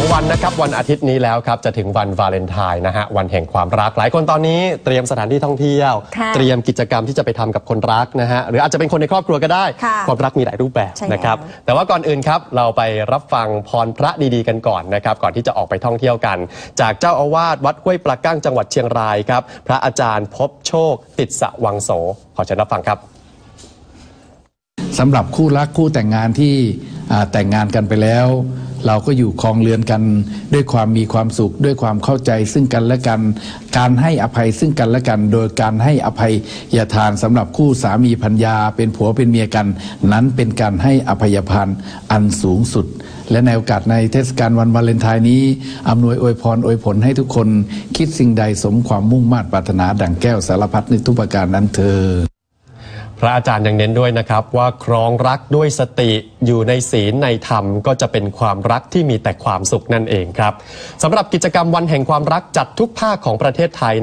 2 วันนะครับ วันอาทิตย์นี้แล้วครับ จะถึงวันวาเลนไทน์นะฮะ วันแห่งความรัก หลายคนตอนนี้เตรียมสถานที่ท่องเที่ยวค่ะเตรียมกิจกรรมที่จะไปทำกับคนรักนะฮะ หรืออาจจะเป็นคนในครอบครัวก็ได้ค่ะความรักมีหลายรูปแบบใช่แล้วนะครับ แต่ว่าก่อนอื่นครับ เราไปรับฟังพรพระดีๆกันก่อนนะครับ ก่อนที่จะออกไปท่องเที่ยวกัน จากเจ้าอาวาสวัดห้วยปลาก้างจังหวัดเชียงรายครับ พระอาจารย์พบโชค ติดสะวังโส ขอเชิญรับฟังครับสำหรับคู่รักคู่แต่งงานที่อ่า แต่งงานกันไปแล้ว เราก็อยู่ครองเรือนกันด้วยความมีความสุข ด้วยความเข้าใจซึ่งกันและกัน การให้อภัยซึ่งกันและกัน โดยการให้อภัยยาทานสำหรับคู่สามีพัญญาเป็นผัวเป็นเมียกัน นั้นเป็นการให้อภัยทานอันสูงสุด และในโอกาสในเทศกาลวันวาเลนไทน์นี้อำนวยอวยพรอวยผลให้ทุกคน คิดสิ่งใดสมความมุ่งมา่ปรารถนาดังแก้วสารพัดในทุกประการนั้นเธอ ระอาจารย์ยังเน้นด้วยนะครับว่าครองรักด้วยสติอยู่ในศีลในธรรมก็จะเป็นความรักที่มีแต่ความสุขนั่นเองครับสำหรับกิจกรรมวันแห่งความรักจัดทุกภาคของประเทศไทย